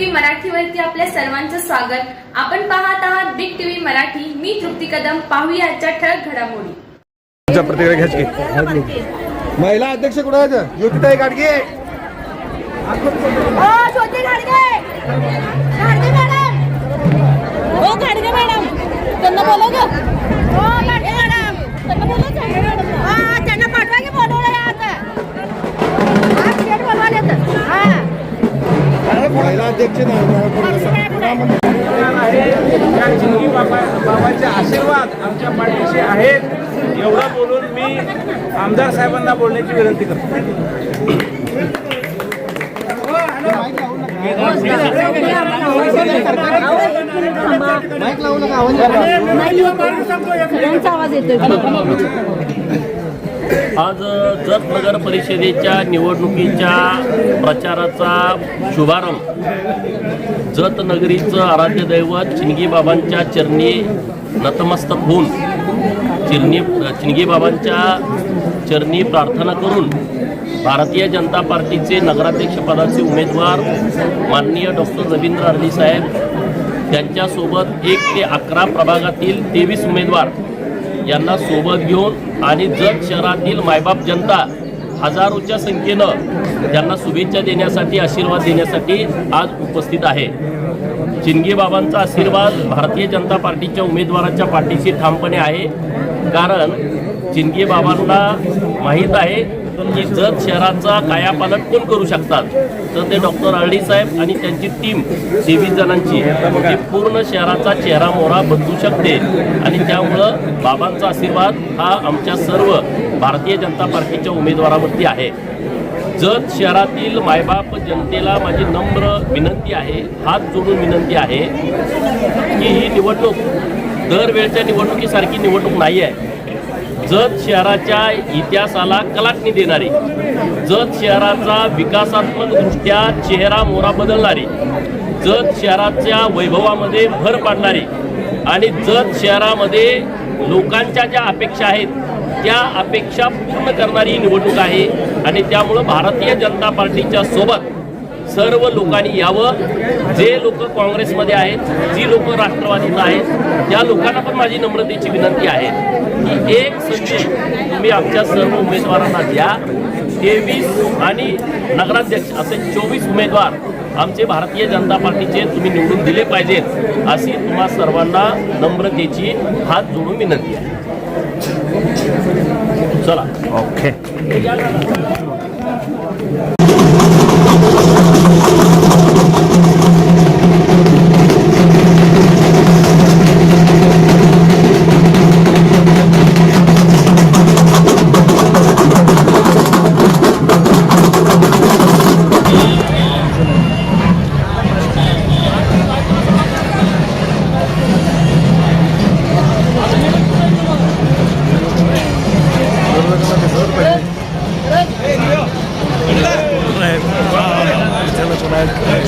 मराठीवरती आपल्या सर्वांचं स्वागत. आपण पाहत आहात बिग टीव्ही मराठी. मी तृप्ती कदम. पाहूया आजच्या ठळक घडामोडी. प्रतिक्रिया घ्यायची. महिला अध्यक्ष कुठे आहेत? ज्योतिताई गाडगे. जिंदगी बाबा बाबांचे आशीर्वाद आमच्या पाठीशी आहेत. एवढं बोलून मी आमदार साहेबांना बोलण्याची विनंती करतो. आवाज येतोय आज जत नगर परिषदेच्या निवडणुकीच्या प्रचाराचा शुभारंभ जत नगरीचं आराध्य दैवत चिनगी बाबांच्या चरणी नतमस्तक होऊन चिरणी चिनगी बाबांच्या चरणी प्रार्थना करून भारतीय जनता पार्टीचे नगराध्यक्षपदाचे उमेदवार माननीय डॉक्टर रवींद्र अर्ली साहेब त्यांच्यासोबत एक ते अकरा प्रभागातील तेवीस उमेदवार यांना सोबत घेऊन आणि जत शहरातील मायबाप जनता हजारोच्या संख्येनं त्यांना शुभेच्छा देण्यासाठी आशीर्वाद देण्यासाठी आज उपस्थित आहे. चिनगी बाबांचा आशीर्वाद भारतीय जनता पार्टीच्या उमेदवाराच्या पाठीशी ठामपणे आहे. कारण चिनगी बाबांना माहीत आहे की जत शहराचा कायापालट कोण करू शकतात? तर ते डॉक्टर अळडी साहेब आणि त्यांची टीम तेवीस जणांची जी म्हणजे पूर्ण शहराचा चेहरा मोहरा बदलू शकते. आणि त्यामुळं बाबांचा आशीर्वाद हा आमच्या सर्व भारतीय जनता पार्टीच्या उमेदवारावरती आहे. जत शहरातील मायबाप जनतेला माझी नम्र विनंती आहे हात जोडून विनंती आहे की ही निवडणूक दरवेळच्या निवडणुकीसारखी निवडणूक नाही आहे जत शहराच्या इतिहासाला कलाटणी देणारी जत शहराचा विकासात्मकदृष्ट्या चेहरा मोरा बदलणारी जत शहराच्या वैभवामध्ये भर पाडणारी आणि जत शहरामध्ये लोकांच्या ज्या अपेक्षा आहेत त्या अपेक्षा पूर्ण करणारी ही निवडणूक आहे आणि त्यामुळं भारतीय जनता पार्टीच्या सोबत सर्व लोकांनी यावं. जे लोक काँग्रेसमध्ये आहेत जी लोक राष्ट्रवादीत आहेत त्या लोकांना पण माझी नम्रतेची विनंती आहे. एक संधी तुम्ही आमच्या सर्व उमेदवारांना द्या. तेवीस आणि नगराध्यक्ष असे चोवीस उमेदवार आमचे भारतीय जनता पार्टीचे तुम्ही निवडून दिले पाहिजेत अशी तुम्हा सर्वांना नम्रतेची हात जोडून विनंती आहे. चला. ओके. Meg.